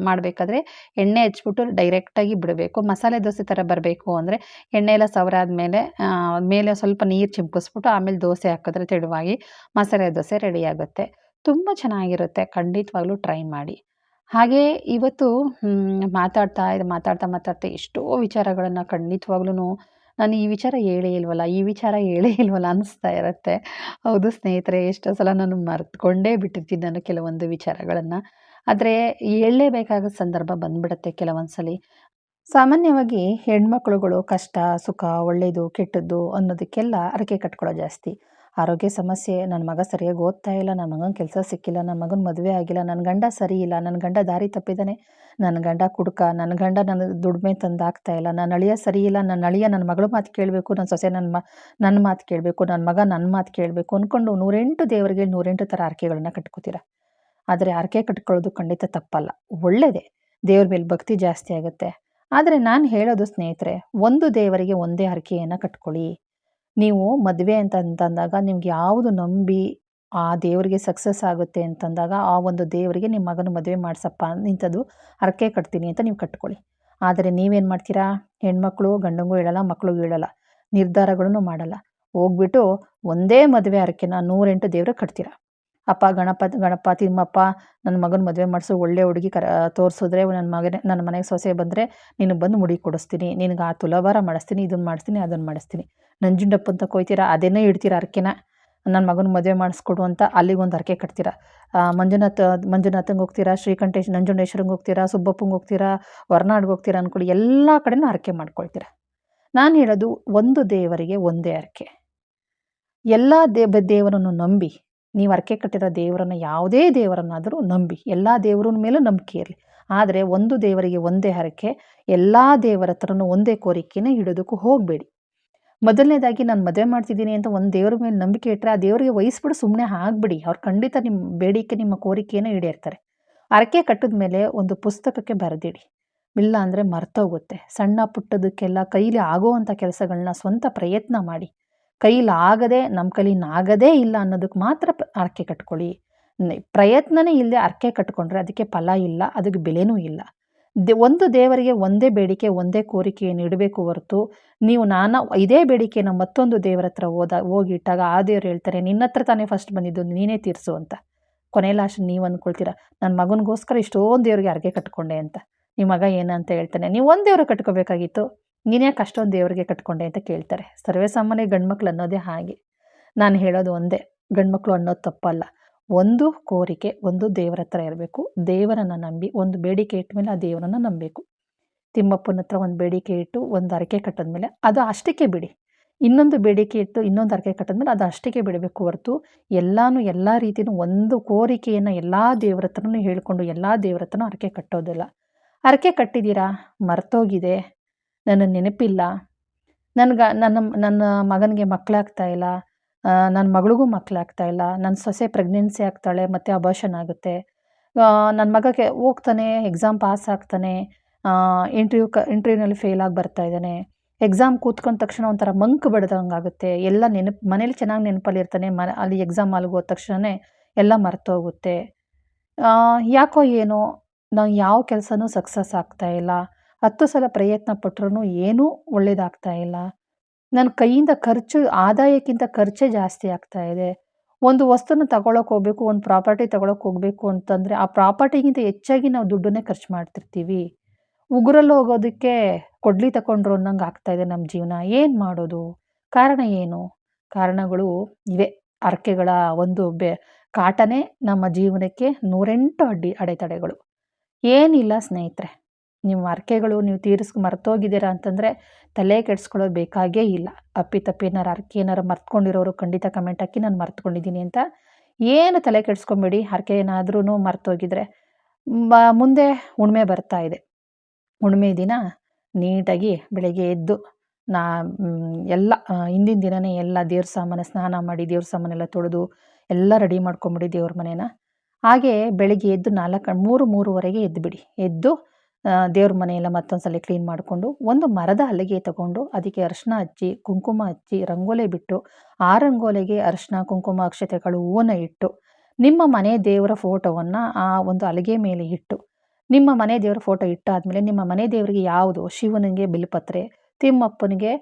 ಮಾಡಬೇಕಾದ್ರೆ ಎಣ್ಣೆ ಹಚ್ಬಿಟ್ಟು ಡೈರೆಕ್ಟಾಗಿ ಬಿಡಬೇಕು. ಮಸಾಲೆ ದೋಸೆ ಥರ ಬರಬೇಕು ಅಂದರೆ ಎಣ್ಣೆ ಎಲ್ಲ ಸವರಾದ್ಮೇಲೆ ಮೇಲೆ ಸ್ವಲ್ಪ ನೀರು ಚಿಮ್ಕಿಸ್ಬಿಟ್ಟು ಆಮೇಲೆ ದೋಸೆ ಹಾಕಿದ್ರೆ ತೆಳುವಾಗಿ ಮಸಾಲೆ ದೋಸೆ ರೆಡಿ ಆಗುತ್ತೆ ತುಂಬ ಚೆನ್ನಾಗಿರುತ್ತೆ. ಖಂಡಿತವಾಗ್ಲೂ ಟ್ರೈ ಮಾಡಿ. ಹಾಗೇ ಇವತ್ತು ಮಾತಾಡ್ತಾ ಇದು ಮಾತಾಡ್ತಾ ಮಾತಾಡ್ತಾ ಎಷ್ಟೋ ವಿಚಾರಗಳನ್ನು ಖಂಡಿತವಾಗ್ಲೂ ನಾನು ಈ ವಿಚಾರ ಹೇಳೇ ಇಲ್ವಲ್ಲ, ಈ ವಿಚಾರ ಹೇಳೇ ಇಲ್ವಲ್ಲ ಅನ್ನಿಸ್ತಾ ಇರುತ್ತೆ. ಹೌದು ಸ್ನೇಹಿತರೆ, ಎಷ್ಟೋ ಸಲ ನಾನು ಮರ್ತ್ಕೊಂಡೇ ಬಿಟ್ಟಿರ್ತೀನಿ ನಾನು ಕೆಲವೊಂದು ವಿಚಾರಗಳನ್ನು. ಆದರೆ ಹೇಳಲೇಬೇಕಾದ ಸಂದರ್ಭ ಬಂದ್ಬಿಡುತ್ತೆ ಕೆಲವೊಂದು ಸಲ ಸಾಮಾನ್ಯವಾಗಿ ಹೆಣ್ಮಕ್ಳುಗಳು ಕಷ್ಟ, ಸುಖ ಒಳ್ಳೆಯದು ಕೆಟ್ಟದ್ದು ಅನ್ನೋದಕ್ಕೆಲ್ಲ ಅರಕೆ ಕಟ್ಕೊಳ್ಳೋ ಜಾಸ್ತಿ. ಆರೋಗ್ಯ ಸಮಸ್ಯೆ ನನ್ನ ಮಗ ಸರಿಯಾಗಿ ಓದ್ತಾ ಇಲ್ಲ ನನ್ನ ಮಗನ ಕೆಲಸ ಸಿಕ್ಕಿಲ್ಲ ನನ್ನ ಮಗನ ಮದುವೆ ಆಗಿಲ್ಲ ನನ್ನ ಗಂಡ ಸರಿ ಇಲ್ಲ ನನ್ನ ಗಂಡ ದಾರಿ ತಪ್ಪಿದ್ದಾನೆ ನನ್ನ ಗಂಡ ಕುಡುಕ ನನ್ನ ಗಂಡ ನನ್ನ ದುಡಿಮೆ ತಂದು ಇಲ್ಲ ನನ್ನ ಅಳಿಯ ಸರಿ ಇಲ್ಲ ನನ್ನ ಅಳಿಯ ನನ್ನ ಮಗಳ ಮಾತು ಕೇಳಬೇಕು ನನ್ನ ಸೊಸೆ ನನ್ನ ಮ ನನ್ನ ಮಾತು ಕೇಳಬೇಕು ನನ್ನ ಮಗ ನನ್ನ ಮಾತು ಕೇಳಬೇಕು ಅಂದ್ಕೊಂಡು ನೂರೆಂಟು ದೇವರಿಗೆ ನೂರೆಂಟು ಥರ ಆರ್ಕೆಗಳನ್ನು ಕಟ್ಕೋತೀರ? ಆದರೆ ಆರ್ಕೆ ಕಟ್ಕೊಳ್ಳೋದು ಖಂಡಿತ ತಪ್ಪಲ್ಲ. ಒಳ್ಳೆಯದೇ ದೇವ್ರ ಮೇಲೆ ಭಕ್ತಿ ಜಾಸ್ತಿ ಆಗುತ್ತೆ. ಆದರೆ ನಾನು ಹೇಳೋದು ಸ್ನೇಹಿತರೆ, ಒಂದು ದೇವರಿಗೆ ಒಂದೇ ಹರಕೆಯನ್ನು ಕಟ್ಕೊಳ್ಳಿ. ನೀವು ಮದುವೆ ಅಂತ ಅಂತಂದಾಗ ನಿಮ್ಗೆ ಯಾವುದು ನಂಬಿ ಆ ದೇವರಿಗೆ ಸಕ್ಸಸ್ ಆಗುತ್ತೆ ಅಂತಂದಾಗ ಆ ಒಂದು ದೇವರಿಗೆ ನಿಮ್ಮ ಮಗನ ಮದುವೆ ಮಾಡಿಸಪ್ಪ ಇಂಥದ್ದು ಹರಕೆ ಕಟ್ತೀನಿ ಅಂತ ನೀವು ಕಟ್ಕೊಳ್ಳಿ. ಆದರೆ ನೀವೇನು ಮಾಡ್ತೀರಾ? ಹೆಣ್ಮಕ್ಳು, ಗಂಡಂಗೂ ಹೇಳಲ್ಲ ಮಕ್ಕಳು ಹೇಳಲ್ಲ. ನಿರ್ಧಾರಗಳನ್ನು ಮಾಡಲ್ಲ. ಹೋಗ್ಬಿಟ್ಟು ಒಂದೇ ಮದುವೆ ಹರಕೆನ ನೂರೆಂಟು ದೇವ್ರಿಗೆ ಕಟ್ತೀರ? ಅಪ್ಪ, ಗಣಪ ಗಣಪ, ತಿಮ್ಮಪ್ಪ, ನನ್ನ ಮಗನ ಮದುವೆ ಮಾಡಿಸು, ಒಳ್ಳೆ ಹುಡುಗಿ ಕರ, ತೋರಿಸಿದ್ರೆ ನನ್ನ ಮಗನೇ, ನನ್ನ ಮನೆಗೆ ಸೊಸೆ ಬಂದರೆ ನಿನಗೆ ಬಂದು ಮುಡಿ ಕೊಡಿಸ್ತೀನಿ, ನಿನಗೆ ಆ ತುಲಾಭಾರ ಮಾಡಿಸ್ತೀನಿ ಇದನ್ನು ಮಾಡಿಸ್ತೀನಿ ಅದನ್ನು ಮಾಡಿಸ್ತೀನಿ. ನಂಜುಂಡಪ್ಪ ಅಂತ ಕೊಯ್ತೀರಾ? ಅದನ್ನೇ ಇಡ್ತೀರ ಅರ್ಕೆನ? ನನ್ನ ಮಗನ ಮದುವೆ ಮಾಡಿಸ್ಕೊಡು ಅಂತ ಅಲ್ಲಿಗೊಂದು ಅರಕೆ ಕಟ್ತೀರಾ? ಮಂಜುನಾಥ, ಮಂಜುನಾಥಂಗೆ ಹೋಗ್ತೀರಾ? ಶ್ರೀಕಂಠೇಶ್, ನಂಜುಂಡೇಶ್ವರಂಗೆ ಹೋಗ್ತೀರಾ? ಸುಬ್ಬಪ್ಪಂಗೆ ಹೋಗ್ತೀರಾ? ಹೊರನಾಡ್ಗೆ ಹೋಗ್ತೀರಾ ಅಂದ್ಕೊಳ್ಳಿ ಎಲ್ಲ ಕಡೆನೂ ಹರಕೆ ಮಾಡ್ಕೊಳ್ತೀರ? ನಾನು ಹೇಳೋದು ಒಂದು ದೇವರಿಗೆ ಒಂದೇ ಹರಕೆ ಎಲ್ಲ ದೇವ, ದೇವರನ್ನು ನಂಬಿ, ನೀವು ಅರಕೆ ಕಟ್ಟಿರೋ ದೇವರನ್ನು ಯಾವುದೇ ದೇವರನ್ನಾದರೂ ನಂಬಿ, ಎಲ್ಲ ದೇವರ ಮೇಲೂ ನಂಬಿಕೆ ಇರಲಿ. ಆದರೆ ಒಂದು ದೇವರಿಗೆ ಒಂದೇ ಹರಕೆ ಎಲ್ಲ ದೇವರ ಹತ್ರನೂ ಒಂದೇ ಕೋರಿಕೆನೇ ಇಡೋದಕ್ಕೂ ಹೋಗಬೇಡಿ. ಮೊದಲನೇದಾಗಿ ನಾನು ಮದುವೆ ಮಾಡ್ತಿದ್ದೀನಿ ಅಂತ ಒಂದು ದೇವ್ರ ಮೇಲೆ ನಂಬಿಕೆ ಇಟ್ಟರೆ ಆ ದೇವರಿಗೆ ವಹಿಸ್ಬಿಡು ಸುಮ್ಮನೆ ಆಗ್ಬಿಡಿ. ಅವ್ರು ಖಂಡಿತ ನಿಮ್ಮ ಬೇಡಿಕೆ, ನಿಮ್ಮ ಕೋರಿಕೆಯನ್ನು ಈಡೇರ್ತಾರೆ. ಅರಕೆ ಕಟ್ಟಿದ ಮೇಲೆ ಒಂದು ಪುಸ್ತಕಕ್ಕೆ ಬರೆದಿಡಿ. ಇಲ್ಲ ಅಂದರೆ ಮರ್ತೋಗುತ್ತೆ. ಸಣ್ಣ ಪುಟ್ಟದಕ್ಕೆಲ್ಲ ಕೈಲಿ ಆಗೋವಂಥ ಕೆಲಸಗಳನ್ನ ಸ್ವಂತ ಪ್ರಯತ್ನ ಮಾಡಿ. ಕೈಲಾಗದೆ ನಮ್ಮ ಕೈಲಿನಾಗದೇ ಇಲ್ಲ ಅನ್ನೋದಕ್ಕೆ ಮಾತ್ರ ಅರಕೆ ಕಟ್ಕೊಳ್ಳಿ. ಪ್ರಯತ್ನನೇ ಇಲ್ಲದೆ ಅರಕೆ ಕಟ್ಕೊಂಡ್ರೆ ಅದಕ್ಕೆ ಫಲ ಇಲ್ಲ, ಅದಕ್ಕೆ ಬೆಲೆನೂ ಇಲ್ಲ. ಒಂದು ದೇವರಿಗೆ ಒಂದೇ ಬೇಡಿಕೆ, ಒಂದೇ ಕೋರಿಕೆಯನ್ನು ಇಡಬೇಕು ಹೊರತು ನೀವು ನಾನಾ, ಇದೇ ಬೇಡಿಕೆನ ಮತ್ತೊಂದು ದೇವರ ಹತ್ರ ಹೋದ, ಹೋಗಿಟ್ಟಾಗ ಆ ದೇವ್ರು ಹೇಳ್ತಾರೆ, ನಿನ್ನ ಹತ್ರ ತಾನೇ ಫಸ್ಟ್ ಬಂದಿದ್ದು, ನೀನೇ ತೀರಿಸು ಅಂತ. ಕೊನೆ ಲಾಸ್ಟ್ ನೀವು ಅಂದ್ಕೊಳ್ತೀರ ನನ್ನ ಮಗನಿಗೋಸ್ಕರ ಇಷ್ಟೊಂದು ದೇವ್ರಿಗೆ ಅರ್ಗೆ ಕಟ್ಕೊಂಡೆ ಅಂತ. ನಿಮ್ಮ ಮಗ ಏನಂತ ಹೇಳ್ತಾನೆ, ನೀವು ಒಂದು ದೇವರು ಕಟ್ಕೋಬೇಕಾಗಿತ್ತು ನೀನ್ಯಾಕೆ ಅಷ್ಟೊಂದು ದೇವರಿಗೆ ಕಟ್ಕೊಂಡೆ ಅಂತ ಕೇಳ್ತಾರೆ. ಸರ್ವೇ ಸಾಮಾನ್ಯ ಗಂಡ್ಮಕ್ಳು ಅನ್ನೋದೇ ಹಾಗೆ. ನಾನು ಹೇಳೋದು ಒಂದೇ, ಗಂಡ್ಮಕ್ಳು ಅನ್ನೋದು ತಪ್ಪಲ್ಲ. ಒಂದು ಕೋರಿಕೆ, ಒಂದು ದೇವರ ಹತ್ರ ಇರಬೇಕು. ದೇವರನ್ನು ನಂಬಿ, ಒಂದು ಬೇಡಿಕೆ ಇಟ್ಟ ಮೇಲೆ ಆ ದೇವರನ್ನು ನಂಬಬೇಕು ತಿಮ್ಮಪ್ಪನ ಹತ್ರ ಒಂದು ಬೇಡಿಕೆ ಇಟ್ಟು, ಒಂದು ಅರಕೆ ಕಟ್ಟಿದ್ಮೇಲೆ ಅದು ಅಷ್ಟಕ್ಕೆ ಬಿಡಿ. ಇನ್ನೊಂದು ಬೇಡಿಕೆ ಇಟ್ಟು, ಇನ್ನೊಂದು ಅರಕೆ ಕಟ್ಟಿದ್ಮೇಲೆ ಅದು ಅಷ್ಟಕ್ಕೆ ಬಿಡಬೇಕು ಹೊರತು ಎಲ್ಲಾನು ಎಲ್ಲ ರೀತಿಯೂ ಒಂದು ಕೋರಿಕೆಯನ್ನು ಎಲ್ಲ ದೇವ್ರ ಹತ್ರನೂ ಹೇಳ್ಕೊಂಡು, ಎಲ್ಲ ದೇವ್ರ ಹತ್ರನೂ ಅರಕೆ ಕಟ್ಟೋದಿಲ್ಲ. ಅರಕೆ ಕಟ್ಟಿದ್ದೀರಾ ಮರ್ತೋಗಿದೆ. ನನ್ನ ನೆನಪಿಲ್ಲ. ನನ್ಗೆ, ನನ್ನ ನನ್ನ ಮಗನಿಗೆ ಮಕ್ಕಳಾಗ್ತಾ ಇಲ್ಲ. ನನ್ನ ಮಗಳಿಗೂ ಮಕ್ಕಳಾಗ್ತಾ ಇಲ್ಲ. ನನ್ನ ಸೊಸೆ ಪ್ರೆಗ್ನೆನ್ಸಿ ಆಗ್ತಾಳೆ, ಮತ್ತು ಅಬಾಷನ್ ಆಗುತ್ತೆ. ನನ್ನ ಮಗಕ್ಕೆ ಹೋಗ್ತಾನೆ ಎಕ್ಸಾಮ್ ಪಾಸ್ ಆಗ್ತಾನೆ ಇಂಟ್ರ್ಯೂ ಕ ಇಂಟ್ರ್ವ್ಯೂನಲ್ಲಿ ಫೇಲ್ ಆಗಿ ಬರ್ತಾ ಇದ್ದಾನೆ. ಎಕ್ಸಾಮ್ ಕೂತ್ಕೊಂಡ ತಕ್ಷಣ ಒಂಥರ ಮಂಕ್ ಬಡ್ದಂಗೆ ಆಗುತ್ತೆ. ಎಲ್ಲ ನೆನಪು, ಮನೇಲಿ ಚೆನ್ನಾಗಿ ನೆನಪಲ್ಲಿ ಇರ್ತಾನೆ ಮ, ಅಲ್ಲಿ ಎಕ್ಸಾಮ್ ಅಲ್ಲಿಗೆ ಹೋದ ತಕ್ಷಣವೇ ಎಲ್ಲ ಮರ್ತೋಗುತ್ತೆ. ಯಾಕೋ ಏನೋ ನಾನು ಯಾವ ಕೆಲಸನೂ ಸಕ್ಸಸ್ ಆಗ್ತಾ ಇಲ್ಲ. ಹತ್ತು ಸಲ ಪ್ರಯತ್ನ ಪಟ್ಟರೂ ಏನೂ ಒಳ್ಳೇದಾಗ್ತಾ ಇಲ್ಲ. ನನ್ನ ಕೈಯಿಂದ ಖರ್ಚು, ಆದಾಯಕ್ಕಿಂತ ಖರ್ಚೇ ಜಾಸ್ತಿ ಆಗ್ತಾ ಇದೆ. ಒಂದು ವಸ್ತುನ ತಗೊಳಕ್ ಹೋಗ್ಬೇಕು, ಒಂದು ಪ್ರಾಪರ್ಟಿ ತಗೊಳಕ್ಕೆ ಹೋಗಬೇಕು ಅಂತಂದರೆ ಆ ಪ್ರಾಪರ್ಟಿಗಿಂತ ಹೆಚ್ಚಾಗಿ ನಾವು ದುಡ್ಡನ್ನೇ ಖರ್ಚು ಮಾಡ್ತಿರ್ತೀವಿ. ಉಗುರಲ್ಲಿ ಹೋಗೋದಕ್ಕೆ ಕೊಡ್ಲಿ ತಗೊಂಡ್ರು ಅನ್ನಂಗೆ ಆಗ್ತಾ ಇದೆ ನಮ್ಮ ಜೀವನ. ಏನು ಮಾಡೋದು? ಕಾರಣ ಏನು? ಕಾರಣಗಳು ಇವೆ. ಹರಕೆಗಳ ಒಂದು ಬೆ, ಕಾಟನೇ ನಮ್ಮ ಜೀವನಕ್ಕೆ ನೂರೆಂಟು ಅಡ್ಡಿ ಅಡೆತಡೆಗಳು. ಏನಿಲ್ಲ ಸ್ನೇಹಿತರೆ. ನಿಮ್ಮ ಹರಕೆಗಳು ನೀವು ತೀರಿಸ್, ಮರ್ತೋಗಿದ್ದೀರಾ ಅಂತಂದರೆ ತಲೆ ಕೆಡಿಸ್ಕೊಳ್ಳೋದು ಬೇಕಾಗೇ ಇಲ್ಲ. ಅಪ್ಪಿ ತಪ್ಪಿ ಏನಾರು ಏನಾರು ಮರ್ತ್ಕೊಂಡಿರೋರು ಖಂಡಿತ ಕಮೆಂಟ್ ಹಾಕಿ ನಾನು ಮರ್ತ್ಕೊಂಡಿದ್ದೀನಿ ಅಂತ ಏನು ತಲೆ ಕೆಡಿಸ್ಕೊಂಬೇಡಿ. ಹರಕೆ ಏನಾದ್ರೂ ಮರ್ತೋಗಿದ್ರೆ ಮುಂದೆ ಹುಣ್ಮೆ ಬರ್ತಾ ಇದೆ. ಹುಣ್ಮೆ ದಿನ ನೀಟಾಗಿ ಬೆಳಗ್ಗೆ ಎದ್ದು ನಾ ಎಲ್ಲ ಹಿಂದಿನ ದಿನವೇ ಎಲ್ಲ ದೇವ್ರ ಸಾಮಾನ ಸ್ನಾನ ಮಾಡಿ ದೇವ್ರ ಸಾಮಾನೆಲ್ಲ ತೊಳೆದು ಎಲ್ಲ ರೆಡಿ ಮಾಡ್ಕೊಂಬಿಡಿ ದೇವ್ರ ಮನೇನ. ಹಾಗೆ ಬೆಳಿಗ್ಗೆ ಎದ್ದು ನಾಲ್ಕು, ಮೂರು, ಮೂರುವರೆಗೆ ಎದ್ದುಬಿಡಿ ಎದ್ದು ದೇವ್ರ ಮನೆಯೆಲ್ಲ ಮತ್ತೊಂದು ಸಲ ಕ್ಲೀನ್ ಮಾಡಿಕೊಂಡು ಒಂದು ಮರದ ಹಲಗೆ ತಗೊಂಡು ಅದಕ್ಕೆ ಅರಿಶಿನ ಹಚ್ಚಿ, ಕುಂಕುಮ ಹಚ್ಚಿ, ರಂಗೋಲೆ ಬಿಟ್ಟು ಆ ರಂಗೋಲೆಗೆ ಅರಿಶಿನ ಕುಂಕುಮ ಅಕ್ಷತೆಗಳು ಹೂವನ್ನು ಇಟ್ಟು ನಿಮ್ಮ ಮನೆ ದೇವರ ಫೋಟೋವನ್ನು ಆ ಒಂದು ಅಲಗೆ ಮೇಲೆ ಇಟ್ಟು ನಿಮ್ಮ ಮನೆ ದೇವರ ಫೋಟೋ ಇಟ್ಟಾದಮೇಲೆ ನಿಮ್ಮ ಮನೆ ದೇವರಿಗೆ ಯಾವುದು ಶಿವನಿಗೆ ಬಿಲ್ಪತ್ರೆ, ತಿಮ್ಮಪ್ಪನಿಗೆ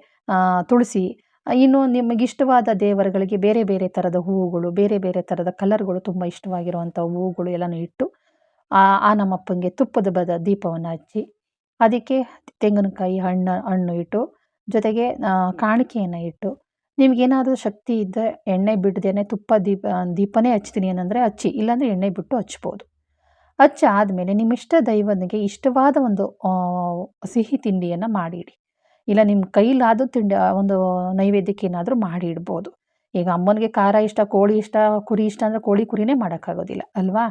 ತುಳಸಿ, ಇನ್ನು ನಿಮಗಿಷ್ಟವಾದ ದೇವರುಗಳಿಗೆ ಬೇರೆ ಬೇರೆ ಥರದ ಹೂವುಗಳು, ಬೇರೆ ಬೇರೆ ಥರದ ಕಲರ್ಗಳು ತುಂಬ ಇಷ್ಟವಾಗಿರುವಂಥ ಹೂವುಗಳು ಎಲ್ಲನೂ ಇಟ್ಟು ಆ ನಮ್ಮಪ್ಪನಿಗೆ ತುಪ್ಪದ ಬದ ದೀಪವನ್ನು ಹಚ್ಚಿ ಅದಕ್ಕೆ ತೆಂಗಿನಕಾಯಿ ಹಣ್ಣು ಹಣ್ಣು ಇಟ್ಟು, ಜೊತೆಗೆ ಕಾಣಿಕೆಯನ್ನು ಇಟ್ಟು, ನಿಮಗೇನಾದರೂ ಶಕ್ತಿ ಇದ್ದರೆ ಎಣ್ಣೆ ಬಿಡದೇನೆ ತುಪ್ಪ ದೀಪ, ದೀಪನೇ ಹಚ್ತೀನಿ ಏನಂದರೆ ಹಚ್ಚಿ, ಇಲ್ಲಾಂದರೆ ಎಣ್ಣೆ ಬಿಟ್ಟು ಹಚ್ಬೋದು. ಹಚ್ಚಾದಮೇಲೆ ನಿಮ್ಮ ಇಷ್ಟ ದೈವನಿಗೆ ಇಷ್ಟವಾದ ಒಂದು ಸಿಹಿ ತಿಂಡಿಯನ್ನು ಮಾಡಿಡಿ. ಇಲ್ಲ ನಿಮ್ಮ ಕೈಲಾದ ತಿಂಡಿ ಒಂದು ನೈವೇದ್ಯಕ್ಕೆ ಏನಾದರೂ ಮಾಡಿ ಇಡ್ಬೋದು ಈಗ ಅಮ್ಮನಿಗೆ ಖಾರ ಇಷ್ಟ, ಕೋಳಿ ಇಷ್ಟ, ಕುರಿ ಇಷ್ಟ ಅಂದರೆ ಕೋಳಿ ಕುರಿನೇ ಮಾಡೋಕ್ಕಾಗೋದಿಲ್ಲ, ಅಲ್ವಾ?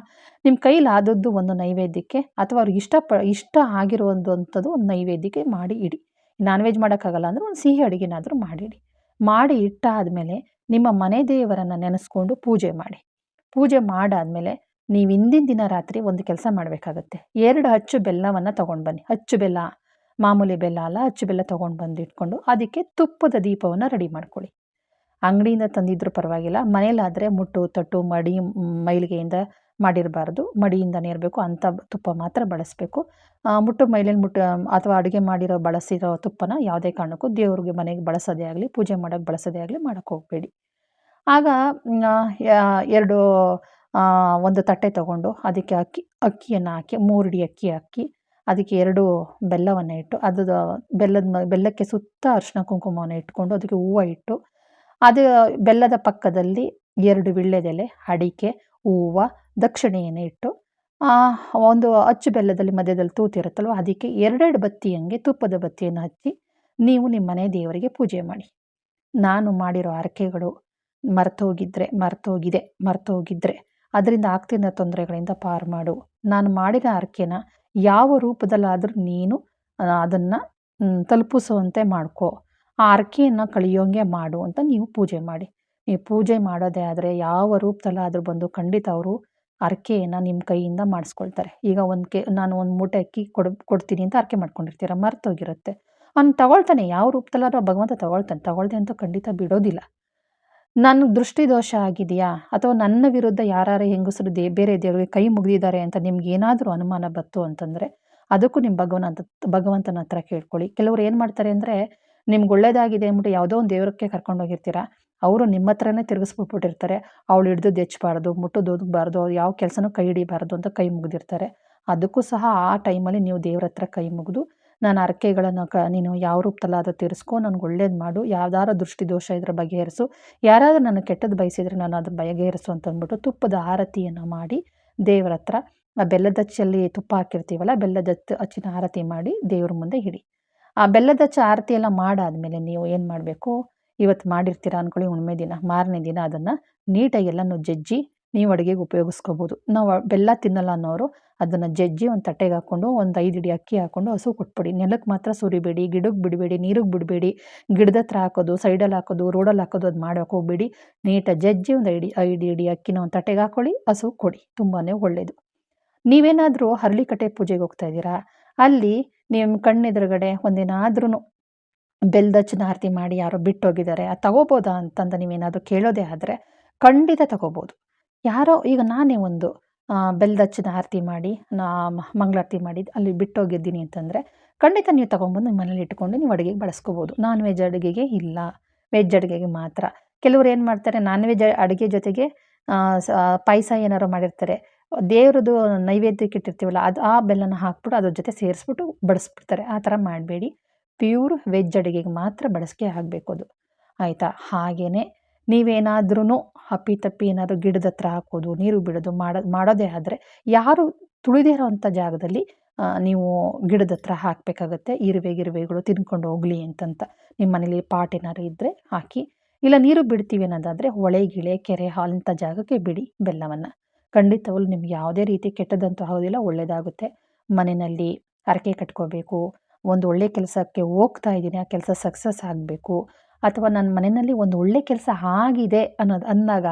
ನಿಮ್ಮ ಕೈಲಾದದ್ದು ಒಂದು ನೈವೇದ್ಯಕ್ಕೆ ಅಥವಾ ಅವ್ರಿಗೆ ಪ, ಇಷ್ಟ ಆಗಿರುವಂಥದ್ದು ಒಂದು ನೈವೇದ್ಯಕ್ಕೆ ಮಾಡಿ ಇಡಿ. ನಾನ್ ವೆಜ್ ಮಾಡೋಕ್ಕಾಗಲ್ಲ ಅಂದರೆ ಒಂದು ಸಿಹಿ ಅಡುಗೆನಾದರೂ ಮಾಡಿಡಿ ಮಾಡಿ ಇಟ್ಟಾದಮೇಲೆ ನಿಮ್ಮ ಮನೆ ದೇವರನ್ನು ನೆನೆಸ್ಕೊಂಡು ಪೂಜೆ ಮಾಡಿ. ಪೂಜೆ ಮಾಡಾದಮೇಲೆ ನೀವು ಹಿಂದಿನ ದಿನ ರಾತ್ರಿ ಒಂದು ಕೆಲಸ ಮಾಡಬೇಕಾಗತ್ತೆ. ಎರಡು ಅಚ್ಚು ಬೆಲ್ಲವನ್ನು ತೊಗೊಂಡು ಬನ್ನಿ. ಅಚ್ಚು ಬೆಲ್ಲ, ಮಾಮೂಲಿ ಬೆಲ್ಲ ಅಲ್ಲ ಅಚ್ಚು ಬೆಲ್ಲ ತೊಗೊಂಡು ಬಂದು ಇಟ್ಕೊಂಡು ಅದಕ್ಕೆ ತುಪ್ಪದ ದೀಪವನ್ನು ರೆಡಿ ಮಾಡ್ಕೊಳ್ಳಿ. ಅಂಗಡಿಯಿಂದ ತಂದಿದ್ರು ಪರವಾಗಿಲ್ಲ. ಮನೇಲಾದರೆ ಮುಟ್ಟು, ತಟ್ಟು, ಮಡಿ ಮೈಲಿಗೆಯಿಂದ ಮಾಡಿರಬಾರ್ದು. ಮಡಿಯಿಂದನೇ ಇರಬೇಕು. ಅಂಥ ತುಪ್ಪ ಮಾತ್ರ ಬಳಸಬೇಕು. ಮುಟ್ಟು ಮೈಲಿನ ಮುಟ್ಟು ಅಥವಾ ಅಡುಗೆ ಮಾಡಿರೋ, ಬಳಸಿರೋ ತುಪ್ಪನ ಯಾವುದೇ ಕಾರಣಕ್ಕೂ ದೇವ್ರಿಗೆ ಮನೆಗೆ ಬಳಸೋದೇ ಆಗಲಿ, ಪೂಜೆ ಮಾಡೋಕ್ಕೆ ಬಳಸೋದೇ ಆಗಲಿ ಮಾಡೋಕ್ಕೆ ಹೋಗಬೇಡಿ. ಆಗ ಎರಡು ಒಂದು ತಟ್ಟೆ ತಗೊಂಡು ಅದಕ್ಕೆ ಅಕ್ಕಿ, ಅಕ್ಕಿಯನ್ನು ಹಾಕಿ ಮೂರಡಿ ಅಕ್ಕಿ ಹಾಕಿ, ಅದಕ್ಕೆ ಎರಡು ಬೆಲ್ಲವನ್ನು ಇಟ್ಟು ಅದು ಬೆಲ್ಲದ ಬೆಲ್ಲಕ್ಕೆ ಸುತ್ತ ಅರಿಶಿನ ಕುಂಕುಮವನ್ನು ಇಟ್ಕೊಂಡು ಅದಕ್ಕೆ ಹೂವು ಇಟ್ಟು ಅದು ಬೆಲ್ಲದ ಪಕ್ಕದಲ್ಲಿ ಎರಡು ವೀಳ್ಯದೆಲೆ ಅಡಿಕೆ, ಹೂವು, ದಕ್ಷಿಣೆಯನ್ನು ಇಟ್ಟು ಒಂದು ಅಚ್ಚು ಬೆಲ್ಲದಲ್ಲಿ ಮಧ್ಯದಲ್ಲಿ ತೂತಿರುತ್ತಲ್ವ, ಅದಕ್ಕೆ ಎರಡೆರಡು ಬತ್ತಿ ಹಂಗೆ ತುಪ್ಪದ ಬತ್ತಿಯನ್ನು ಹಚ್ಚಿ, ನೀವು ನಿಮ್ಮ ಮನೆ ದೇವರಿಗೆ ಪೂಜೆ ಮಾಡಿ. ನಾನು ಮಾಡಿರೋ ಹರಕೆಗಳು ಮರ್ತೋಗಿದ್ರೆ, ಮರ್ತೋಗಿದೆ, ಮರ್ತೋಗಿದ್ರೆ, ಅದರಿಂದ ಆಗ್ತಿದ್ದ ತೊಂದರೆಗಳಿಂದ ಪಾರು ಮಾಡು. ನಾನು ಮಾಡಿದ ಹರಕೆನ ಯಾವ ರೂಪದಲ್ಲಾದರೂ ನೀನು, ಅದನ್ನು ತಲುಪಿಸುವಂತೆ ಮಾಡ್ಕೋ. ಆ ಹರಕೆಯನ್ನು ಕಳಿಯೋಂಗೆ ಮಾಡು ಅಂತ ನೀವು ಪೂಜೆ ಮಾಡಿ. ನೀವು ಪೂಜೆ ಮಾಡೋದೇ ಆದರೆ ಯಾವ ರೂಪದಲ್ಲಾದರೂ ಬಂದು ಖಂಡಿತ ಅವರು ಹರಕೆಯನ್ನು ನಿಮ್ಮ ಕೈಯಿಂದ ಮಾಡಿಸ್ಕೊಳ್ತಾರೆ. ಈಗ ಒಂದು ಕೆ, ನಾನು ಒಂದು ಮೂಟೆ ಅಕ್ಕಿ ಕೊಡ್, ಕೊಡ್ತೀನಿ ಅಂತ ಹರಕೆ ಮಾಡ್ಕೊಂಡಿರ್ತೀರ, ಮರ್ತೋಗಿರುತ್ತೆ. ಅವ್ನು ತಗೊಳ್ತಾನೆ, ಯಾವ ರೂಪದಲ್ಲಾದ್ರೂ ಭಗವಂತ ತಗೊಳ್ತಾನೆ. ತಗೊಳ್ದೆ ಅಂತ ಖಂಡಿತ ಬಿಡೋದಿಲ್ಲ. ನನ್ನ ದೃಷ್ಟಿ ದೋಷ ಆಗಿದೆಯಾ? ಅಥವಾ ನನ್ನ ವಿರುದ್ಧ ಯಾರು ಹೆಂಗಸರು ದೇ, ಬೇರೆ ದೇವರಿಗೆ ಕೈ ಮುಗಿದಿದ್ದಾರೆ ಅಂತ ನಿಮ್ಗೆ ಏನಾದರೂ ಅನುಮಾನ ಬತ್ತು ಅಂತಂದರೆ, ಅದಕ್ಕೂ ನಿಮ್ಮ ಭಗವಂತ ಭಗವಂತನ ಹತ್ರ ಕೇಳ್ಕೊಳ್ಳಿ. ಕೆಲವರು ಏನು ಮಾಡ್ತಾರೆ ಅಂದರೆ ನಿಮ್ಗೆ ಒಳ್ಳೇದಾಗಿದೆ ಅಂದ್ಬಿಟ್ಟು ಯಾವುದೋ ಒಂದು ದೇವ್ರಕ್ಕೆ ಕರ್ಕೊಂಡು ಹೋಗಿರ್ತೀರ ಅವರು ನಿಮ್ಮ ಹತ್ರನೇ ತಿರುಗಿಸ್ಬಿಟ್ಬಿಟ್ಟಿರ್ತಾರೆ. ಅವಳು ಹಿಡ್ದು ಹೆಚ್ಬಾರ್ದು ಮುಟ್ಟೋದು ಅವ್ರು ಯಾವ ಕೆಲಸನೂ ಕೈ ಹಿಡಿಬಾರ್ದು ಅಂತ ಕೈ ಮುಗಿದಿರ್ತಾರೆ. ಅದಕ್ಕೂ ಸಹ ಆ ಟೈಮಲ್ಲಿ ನೀವು ದೇವ್ರ ಹತ್ರ ಕೈ ಮುಗಿದು, ನಾನು ಅರಕೆಗಳನ್ನು ಕ, ನೀನು ಯಾವ ರೂಪದಲ್ಲಾದರೂ ತೀರಿಸ್ಕೊ, ನನಗೆ ಒಳ್ಳೇದು ಮಾಡು, ಯಾವ್ದಾರ ದೃಷ್ಟಿ ದೋಷ ಇದ್ರ ಬಗೆಹರಿಸು ಯಾರಾದರೂ ನನ್ನ ಕೆಟ್ಟದ್ದು ಬಯಸಿದ್ರೆ ನಾನು ಅದನ್ನು ಬಗೆಹರಿಸು ಅಂತ ಅಂದ್ಬಿಟ್ಟು ತುಪ್ಪದ ಆರತಿಯನ್ನು ಮಾಡಿ ದೇವ್ರ ಹತ್ರ ಬೆಲ್ಲದ ಹಚ್ಚಲ್ಲಿ ತುಪ್ಪ ಹಾಕಿರ್ತೀವಲ್ಲ, ಬೆಲ್ಲದ ಹಚ್ಚಿನ ಆರತಿ ಮಾಡಿ ದೇವ್ರ ಮುಂದೆ ಇಡಿ. ಆ ಬೆಲ್ಲದ ಚ ಆರತಿ ಎಲ್ಲ ಮಾಡಾದ್ಮೇಲೆ ನೀವು ಏನು ಮಾಡಬೇಕು? ಇವತ್ತು ಮಾಡಿರ್ತೀರ ಅಂದ್ಕೊಳ್ಳಿ ಹುಣ್ಮೆ ದಿನ, ಮಾರನೇ ದಿನ ಅದನ್ನು ನೀಟಾಗಿ ಎಲ್ಲನೂ ಜಜ್ಜಿ ನೀವು ಅಡುಗೆಗೆ ಉಪಯೋಗಿಸ್ಕೋಬೋದು. ನಾವು ಬೆಲ್ಲ ತಿನ್ನಲ್ಲ ಅನ್ನೋರು ಅದನ್ನು ಜಜ್ಜಿ ಒಂದು ತಟ್ಟೆಗೆ ಹಾಕ್ಕೊಂಡು ಒಂದು ಐದು ಇಡಿ ಅಕ್ಕಿ ಹಾಕ್ಕೊಂಡು ಹಸು ಕೊಟ್ಬಿಡಿ. ನೆಲಕ್ಕೆ ಮಾತ್ರ ಸುರಿಬೇಡಿ ಗಿಡಕ್ಕೆ ಬಿಡಬೇಡಿ, ನೀರಿಗೆ ಬಿಡಬೇಡಿ, ಗಿಡದ ಹತ್ರ ಹಾಕೋದು ಸೈಡಲ್ಲಿ ಹಾಕೋದು ರೋಡಲ್ಲಿ ಹಾಕೋದು ಅದು ಮಾಡೋಕೆ ಹೋಗ್ಬೇಡಿ. ನೀಟಾಗಿ ಜಜ್ಜಿ ಒಂದು ಐಡಿ, ಐದು ಇಡಿ ಅಕ್ಕಿನ ಒಂದು ತಟ್ಟೆಗೆ ಹಾಕ್ಕೊಳ್ಳಿ ಹಸು ಕೊಡಿ. ತುಂಬಾ ಒಳ್ಳೆಯದು ನೀವೇನಾದರೂ ಹರಳಿಕಟ್ಟೆ ಪೂಜೆಗೆ ಹೋಗ್ತಾ ಇದ್ದೀರಾ? ಅಲ್ಲಿ ನಿಮ್ಮ ಕಣ್ಣೆದುರುಗಡೆ ಒಂದೇನಾದ್ರೂ ಬೆಲ್ದಚ್ಚಿನ ಆರತಿ ಮಾಡಿ ಯಾರೋ ಬಿಟ್ಟೋಗಿದ್ದಾರೆ, ಅದು ತಗೋಬೋದಾ ಅಂತಂದ ನೀವೇನಾದರೂ ಕೇಳೋದೇ ಆದರೆ ಖಂಡಿತ ತಗೋಬೋದು. ಯಾರೋ, ಈಗ ನಾನೇ ಒಂದು ಬೆಲ್ದಚ್ಚಿನ ಆರತಿ ಮಾಡಿ, ನಾ ಮಂಗಳಾರತಿ ಮಾಡಿ ಅಲ್ಲಿ ಬಿಟ್ಟೋಗಿದ್ದೀನಿ ಅಂತಂದರೆ ಖಂಡಿತ ನೀವು ತೊಗೊಂಬಂದು ನಿಮ್ಮ ಮನೇಲಿ ಇಟ್ಕೊಂಡು ನೀವು ಅಡುಗೆಗೆ ಬಳಸ್ಕೋಬೋದು. ನಾನ್ ವೆಜ್ ಅಡುಗೆಗೆ ಇಲ್ಲ, ವೆಜ್ ಅಡುಗೆಗೆ ಮಾತ್ರ. ಕೆಲವರು ಏನು ಮಾಡ್ತಾರೆ ನಾನ್ ವೆಜ್ ಅಡುಗೆ ಜೊತೆಗೆ ಪಾಯಸ ಏನಾರು ಮಾಡಿರ್ತಾರೆ. ದೇವ್ರದ್ದು ನೈವೇದ್ಯಕ್ಕೆ ಇಟ್ಟಿರ್ತೀವಲ್ಲ, ಅದು ಆ ಬೆಲ್ಲನ ಹಾಕ್ಬಿಟ್ಟು ಅದ್ರ ಜೊತೆ ಸೇರಿಸ್ಬಿಟ್ಟು ಬಡಿಸ್ಬಿಡ್ತಾರೆ. ಆ ಥರ ಮಾಡಬೇಡಿ. ಪ್ಯೂರ್ ವೆಜ್ ಅಡುಗೆಗೆ ಮಾತ್ರ ಬಳಸಿಕೆ ಆಗಬೇಕು ಅದು. ಆಯಿತಾ? ಹಾಗೇ ನೀವೇನಾದ್ರೂ ಅಪ್ಪಿತಪ್ಪಿ ಏನಾದರೂ ಗಿಡದ ಹತ್ರ ಹಾಕೋದು, ನೀರು ಬಿಡೋದು ಮಾಡೋದು ಮಾಡೋದೇ ಆದರೆ ಯಾರು ತುಳಿದೇ ಇರೋವಂಥ ಜಾಗದಲ್ಲಿ ನೀವು ಗಿಡದ ಹತ್ರ ಹಾಕಬೇಕಾಗತ್ತೆ. ಇರುವೆ ಗಿರುವೆಗಳು ತಿನ್ಕೊಂಡು ಹೋಗಲಿ ಅಂತಂತ. ನಿಮ್ಮ ಮನೇಲಿ ಪಾಟ್ ಏನಾದ್ರು ಇದ್ದರೆ ಹಾಕಿ. ಇಲ್ಲ ನೀರು ಬಿಡ್ತೀವಿ ಅನ್ನೋದಾದರೆ ಹೊಳೆ, ಗಿಳೆ, ಕೆರೆ, ಅಂಥ ಜಾಗಕ್ಕೆ ಬಿಡಿ ಬೆಲ್ಲವನ್ನು. ಖಂಡಿತವಾಗ್ಲೂ ನಿಮ್ಗೆ ಯಾವುದೇ ರೀತಿ ಕೆಟ್ಟದಂತೂ ಆಗೋದಿಲ್ಲ ಒಳ್ಳೆಯದಾಗುತ್ತೆ ಮನೆಯಲ್ಲಿ ಹರಕೆ ಕಟ್ಕೋಬೇಕು, ಒಂದು ಒಳ್ಳೆ ಕೆಲಸಕ್ಕೆ ಹೋಗ್ತಾ ಇದ್ದೀನಿ, ಆ ಕೆಲಸ ಸಕ್ಸಸ್ ಆಗಬೇಕು, ಅಥವಾ ನನ್ನ ಮನೆಯಲ್ಲಿ ಒಂದು ಒಳ್ಳೆ ಕೆಲಸ ಆಗಿದೆ ಅನ್ನೋದು ಅಂದಾಗ,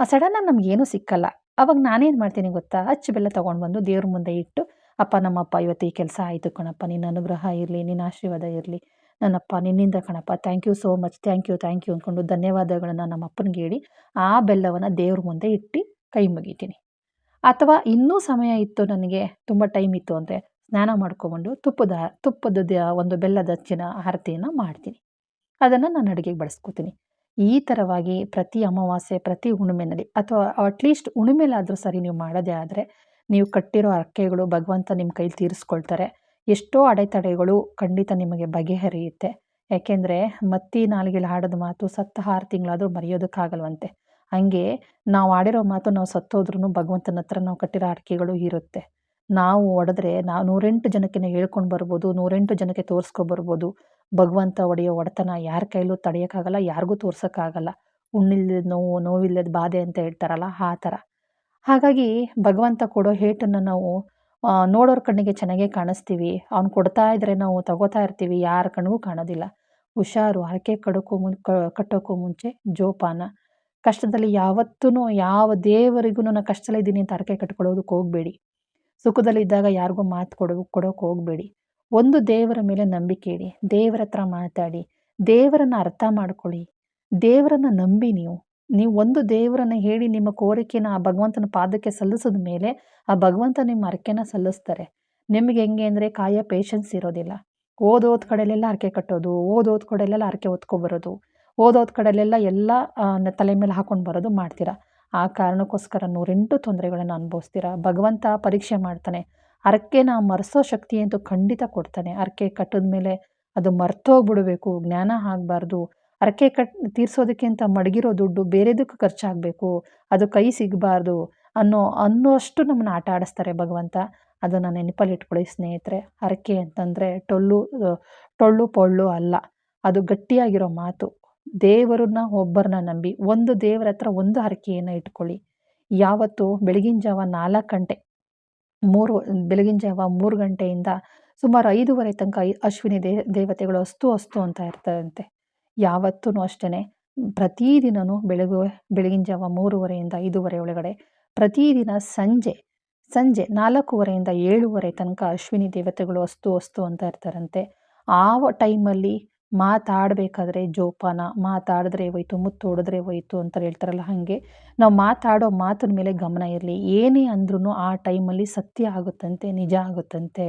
ಆ ಸಡನ್ನಾಗಿ ನಮಗೇನು ಸಿಕ್ಕಲ್ಲ. ಅವಾಗ ನಾನೇನು ಮಾಡ್ತೀನಿ ಗೊತ್ತಾ? ಅಚ್ಚು ಬೆಲ್ಲ ತೊಗೊಂಡು ಬಂದು ದೇವ್ರ ಮುಂದೆ ಇಟ್ಟು, ಅಪ್ಪ, ನಮ್ಮಪ್ಪ, ಇವತ್ತು ಈ ಕೆಲಸ ಆಯಿತು ಕಣಪ್ಪ, ನಿನ್ನ ಅನುಗ್ರಹ ಇರಲಿ, ನಿನ್ನ ಆಶೀರ್ವಾದ ಇರಲಿ. ನನ್ನಪ್ಪ, ನಿನ್ನಿಂದ ಕಣಪ್ಪ thank you so much thank you thank you ಅಂದ್ಕೊಂಡು ಧನ್ಯವಾದಗಳನ್ನು ನಮ್ಮ ಅಪ್ಪನಿಗೆ ಹೇಳಿ ಆ ಬೆಲ್ಲವನ್ನು ದೇವ್ರ ಮುಂದೆ ಇಟ್ಟು ಕೈ ಮುಗಿತೀನಿ. ಅಥವಾ ಇನ್ನೂ ಸಮಯ ಇತ್ತು ನನಗೆ, ತುಂಬ ಟೈಮ್ ಇತ್ತು ಅಂದರೆ ಸ್ನಾನ ಮಾಡ್ಕೊಂಡು ತುಪ್ಪದ ತುಪ್ಪದ ಒಂದು ಬೆಲ್ಲದ ಹಚ್ಚಿನ ಆರತಿಯನ್ನು ಮಾಡ್ತೀನಿ. ಅದನ್ನು ನಾನು ಅಡುಗೆಗೆ ಬಳಸ್ಕೊತೀನಿ. ಈ ಥರವಾಗಿ ಪ್ರತಿ ಅಮಾವಾಸ್ಯೆ, ಪ್ರತಿ ಹುಣ್ಣಿಮೆನಲ್ಲಿ ಅಥವಾ ಅಟ್ಲೀಸ್ಟ್ ಹುಣ್ಣಿಮೆಲಾದರೂ ಸರಿ ನೀವು ಮಾಡೋದೇ ಆದರೆ, ನೀವು ಕಟ್ಟಿರೋ ಹರಕೆಗಳು ಭಗವಂತ ನಿಮ್ಮ ಕೈಲಿ ತೀರಿಸ್ಕೊಳ್ತಾರೆ. ಎಷ್ಟೋ ಅಡೆತಡೆಗಳು ಖಂಡಿತ ನಿಮಗೆ ಬಗೆಹರಿಯುತ್ತೆ. ಯಾಕೆಂದರೆ ಮತ್ತಿ ನಾಲಿಗೆಲಿ ಹಾಡೋದು ಮಾತು ಸತ್ತ ಆರು ತಿಂಗಳಾದರೂ ಮರೆಯೋದಕ್ಕಾಗಲ್ವಂತೆ. ಹಾಗೆ ನಾವು ಆಡಿರೋ ಮಾತು ನಾವು ಸತ್ತೋದ್ರೂ ಭಗವಂತನ ಹತ್ರ ನಾವು ಕಟ್ಟಿರೋ ಹರಕೆಗಳು ಇರುತ್ತೆ. ನಾವು ಒಡೆದ್ರೆ ನಾವು ನೂರೆಂಟು ಜನಕ್ಕೆ ಹೇಳ್ಕೊಂಡು ಬರ್ಬೋದು, ನೂರೆಂಟು ಜನಕ್ಕೆ ತೋರಿಸ್ಕೊಬರ್ಬೋದು ಭಗವಂತ ಒಡೆಯೋ ಒಡೆತನ ಯಾರ ಕೈಲೂ ತಡೆಯೋಕ್ಕಾಗಲ್ಲ, ಯಾರಿಗೂ ತೋರ್ಸೋಕ್ಕಾಗಲ್ಲ. ಹುಣ್ಣಿಲ್ಲದ ನೋವು ನೋವಿಲ್ಲದ ಬಾಧೆ ಅಂತ ಹೇಳ್ತಾರಲ್ಲ ಆ ಥರ. ಹಾಗಾಗಿ ಭಗವಂತ ಕೊಡೋ ಹೇಟನ್ನು ನಾವು ನೋಡೋರ ಕಣ್ಣಿಗೆ ಚೆನ್ನಾಗೇ ಕಾಣಿಸ್ತೀವಿ. ಅವ್ನು ಕೊಡ್ತಾ ಇದ್ರೆ ನಾವು ತಗೋತಾ ಇರ್ತೀವಿ, ಯಾರ ಕಣ್ಣಿಗೂ ಕಾಣೋದಿಲ್ಲ. ಹುಷಾರು ಹರಕೆ ಕಡೋಕ್ಕೂ ಮುನ್ ಕಟ್ಟೋಕ್ಕೂ ಮುಂಚೆ ಜೋಪಾನ. ಕಷ್ಟದಲ್ಲಿ ಯಾವತ್ತೂ ಯಾವ ದೇವರಿಗೂ ನಾನು ಕಷ್ಟದಲ್ಲಿದ್ದೀನಿ ಅಂತ ಹರಕೆ ಕಟ್ಕೊಳ್ಳೋದಕ್ಕೆ ಹೋಗಬೇಡಿ. ಸುಖದಲ್ಲಿದ್ದಾಗ ಯಾರಿಗೂ ಮಾತು ಕೊಡೋ, ಕೊಡೋಕೆ ಹೋಗಬೇಡಿ. ಒಂದು ದೇವರ ಮೇಲೆ ನಂಬಿಕೆ ಇಡಿ. ದೇವರ ಹತ್ರ ಮಾತಾಡಿ. ದೇವರನ್ನು ಅರ್ಥ ಮಾಡ್ಕೊಳ್ಳಿ. ದೇವರನ್ನು ನಂಬಿ ನೀವು. ನೀವು ಒಂದು ದೇವರನ್ನು ಹೇಳಿ ನಿಮ್ಮ ಕೋರಿಕೆನ ಆ ಭಗವಂತನ ಪಾದಕ್ಕೆ ಸಲ್ಲಿಸಿದ ಮೇಲೆ ಆ ಭಗವಂತ ನಿಮ್ಮ ಹರಕೆನ ಸಲ್ಲಿಸ್ತಾರೆ. ನಿಮಗೆ ಹೆಂಗೆ ಅಂದರೆ ಕಾಯ ಪೇಷನ್ಸ್ ಇರೋದಿಲ್ಲ. ಓದೋದ್ ಕಡೆಲೆಲ್ಲ ಹರಕೆ ಕಟ್ಟೋದು, ಓದೋದ್ ಕಡೆಲೆಲ್ಲ ಹರಕೆ ಹೊತ್ಕೊಬರೋದು. ಓದೋದ್ ಕಡೆಲೆಲ್ಲ ಎಲ್ಲ ತಲೆ ಮೇಲೆ ಹಾಕೊಂಡು ಬರೋದು ಮಾಡ್ತೀರಾ? ಆ ಕಾರಣಕ್ಕೋಸ್ಕರ ನೂರೆಂಟು ತೊಂದರೆಗಳನ್ನು ಅನುಭವಿಸ್ತೀರಾ? ಭಗವಂತ ಪರೀಕ್ಷೆ ಮಾಡ್ತಾನೆ. ಹರಕೆನ ಮರೆಸೋ ಶಕ್ತಿ ಅಂತೂ ಖಂಡಿತ ಕೊಡ್ತಾನೆ. ಹರಕೆ ಕಟ್ಟಿದ ಮೇಲೆ ಅದು ಮರ್ತೋಗ್ಬಿಡಬೇಕು, ಜ್ಞಾನ ಆಗಬಾರ್ದು. ಹರಕೆ ಕಟ್ ತೀರ್ಸೋದಕ್ಕೆ ಅಂತ ಮಡಗಿರೋ ದುಡ್ಡು ಬೇರೆದಕ್ಕೆ ಖರ್ಚಾಗಬೇಕು. ಅದು ಕೈ ಸಿಗಬಾರ್ದು ಅನ್ನೋ ಅಷ್ಟು ನಮ್ಮನ್ನ ಆಟ ಆಡಿಸ್ತಾರೆ ಭಗವಂತ. ಅದನ್ನು ನೆನಪಲ್ಲಿ ಇಟ್ಕೊಳ್ಳಿ ಸ್ನೇಹಿತರೆ. ಹರಕೆ ಅಂತಂದರೆ ಟೊಳ್ಳು ಟೊಳ್ಳು ಪೊಳ್ಳು ಅಲ್ಲ. ಅದು ಗಟ್ಟಿಯಾಗಿರೋ ಮಾತು. ದೇವರನ್ನ ಒಬ್ಬರನ್ನ ನಂಬಿ, ಒಂದು ದೇವರ ಹತ್ರ ಒಂದು ಹರಕೆಯನ್ನು ಇಟ್ಕೊಳ್ಳಿ. ಯಾವತ್ತು ಬೆಳಗಿನ ಜಾವ ನಾಲ್ಕು ಗಂಟೆ, ಮೂರು, ಬೆಳಗಿನ ಜಾವ ಮೂರು ಗಂಟೆಯಿಂದ ಸುಮಾರು ಐದೂವರೆ ತನಕ ಅಶ್ವಿನಿ ದೇ, ದೇವತೆಗಳು ಅಸ್ತು ಅಸ್ತು ಅಂತ ಇರ್ತಾರಂತೆ ಯಾವತ್ತೂ ಅಷ್ಟೇ ಪ್ರತಿದಿನವೂ ಬೆಳಗು, ಬೆಳಗಿನ ಜಾವ ಮೂರುವರೆಯಿಂದ ಐದೂವರೆ ಒಳಗಡೆ, ಪ್ರತಿದಿನ ಸಂಜೆ ಸಂಜೆ ನಾಲ್ಕೂವರೆಯಿಂದ ಏಳುವರೆ ತನಕ ಅಶ್ವಿನಿ ದೇವತೆಗಳು ಅಸ್ತು ಅಸ್ತು ಅಂತ ಇರ್ತಾರಂತೆ. ಆ ಟೈಮಲ್ಲಿ ಮಾತಾಡಬೇಕಾದ್ರೆ ಜೋಪಾನ, ಮಾತಾಡಿದ್ರೆ ಹೋಯ್ತು ಮುತ್ತು ಹೊಡೆದ್ರೆ ಹೋಯ್ತು ಅಂತ ಹೇಳ್ತಾರಲ್ಲ ಹಾಗೆ. ನಾವು ಮಾತಾಡೋ ಮಾತಿನ ಮೇಲೆ ಗಮನ ಇರಲಿ. ಏನೇ ಅಂದ್ರೂ ಆ ಟೈಮಲ್ಲಿ ಸತ್ಯ ಆಗುತ್ತಂತೆ, ನಿಜ ಆಗುತ್ತಂತೆ.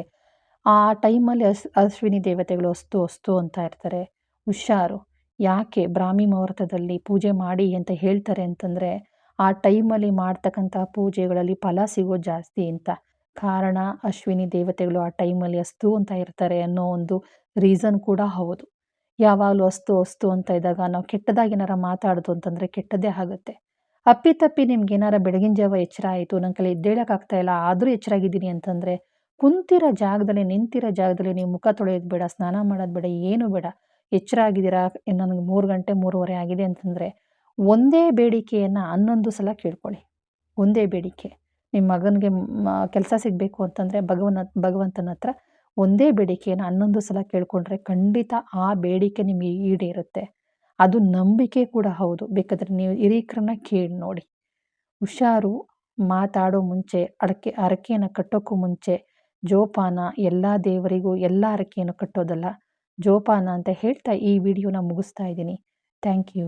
ಆ ಟೈಮಲ್ಲಿ ಅಶ್, ಅಶ್ವಿನಿ ದೇವತೆಗಳು ಅಸ್ತು ಅಸ್ತು ಅಂತ ಇರ್ತಾರೆ. ಹುಷಾರು. ಯಾಕೆ ಬ್ರಾಹ್ಮಿ ಮುಹೂರ್ತದಲ್ಲಿ ಪೂಜೆ ಮಾಡಿ ಅಂತ ಹೇಳ್ತಾರೆ ಅಂತಂದರೆ, ಆ ಟೈಮಲ್ಲಿ ಮಾಡ್ತಕ್ಕಂಥ ಪೂಜೆಗಳಲ್ಲಿ ಫಲ ಸಿಗೋದು ಜಾಸ್ತಿ ಅಂತ. ಕಾರಣ ಅಶ್ವಿನಿ ದೇವತೆಗಳು ಆ ಟೈಮಲ್ಲಿ ಅಸ್ತು ಅಂತ ಇರ್ತಾರೆ ಅನ್ನೋ ಒಂದು ರೀಸನ್ ಕೂಡ ಹೌದು. ಯಾವಾಗಲೂ ಅಸ್ತು ಅಸ್ತು ಅಂತ ಇದ್ದಾಗ ನಾವು ಕೆಟ್ಟದಾಗಿ ಏನಾರ ಮಾತಾಡೋದು ಅಂತಂದರೆ ಕೆಟ್ಟದ್ದೇ ಆಗುತ್ತೆ. ಅಪ್ಪಿತಪ್ಪಿ ನಿಮ್ಗೆ ಏನಾರ ಬೆಳಗಿನ ಜಾವ ಎಚ್ಚರ ಆಯಿತು ನನ್ನ ಕೈಲಿ ಎದ್ದೇಳೋಕ್ಕಾಗ್ತಾ ಇಲ್ಲ, ಆದರೂ ಎಚ್ಚರಾಗಿದ್ದೀನಿ ಅಂತಂದರೆ ಕುಂತಿರೋ ಜಾಗದಲ್ಲಿ, ನಿಂತಿರೋ ಜಾಗದಲ್ಲಿ ನೀವು ಮುಖ ತೊಳೆಯೋದು ಬೇಡ, ಸ್ನಾನ ಮಾಡೋದು ಬೇಡ, ಏನು ಬೇಡ. ಎಚ್ಚರ ಆಗಿದ್ದೀರಾ? ನನಗೆ ಮೂರು ಗಂಟೆ, ಮೂರುವರೆ ಆಗಿದೆ ಅಂತಂದರೆ ಒಂದೇ ಬೇಡಿಕೆಯನ್ನು ಹನ್ನೊಂದು ಸಲ ಕೇಳ್ಕೊಳ್ಳಿ. ಒಂದೇ ಬೇಡಿಕೆ. ನಿಮ್ಮ ಮಗನಿಗೆ ಕೆಲಸ ಸಿಗಬೇಕು ಅಂತಂದರೆ ಭಗವನ್ ಭಗವಂತನ ಹತ್ರ ಒಂದೇ ಬೇಡಿಕೆಯನ್ನು ಹನ್ನೊಂದು ಸಲ ಕೇಳಿಕೊಂಡ್ರೆ ಖಂಡಿತ ಆ ಬೇಡಿಕೆ ನಿಮಗೆ ಈಡೇರುತ್ತೆ. ಅದು ನಂಬಿಕೆ ಕೂಡ ಹೌದು. ಬೇಕಾದರೆ ನೀವು ಹಿರೀಕರನ್ನ ಕೇಳಿ ನೋಡಿ. ಹುಷಾರು ಮಾತಾಡೋ ಮುಂಚೆ, ಅಡಕೆ, ಹರಕೆಯನ್ನು ಕಟ್ಟೋಕ್ಕೂ ಮುಂಚೆ, ಜೋಪಾನ ಎಲ್ಲ ದೇವರಿಗೂ ಎಲ್ಲ ಹರಕೆಯನ್ನು ಕಟ್ಟೋದಲ್ಲ, ಜೋಪಾನ ಅಂತ ಹೇಳ್ತಾ ಈ ವಿಡಿಯೋನ ಮುಗಿಸ್ತಾ ಇದ್ದೀನಿ. Thank you.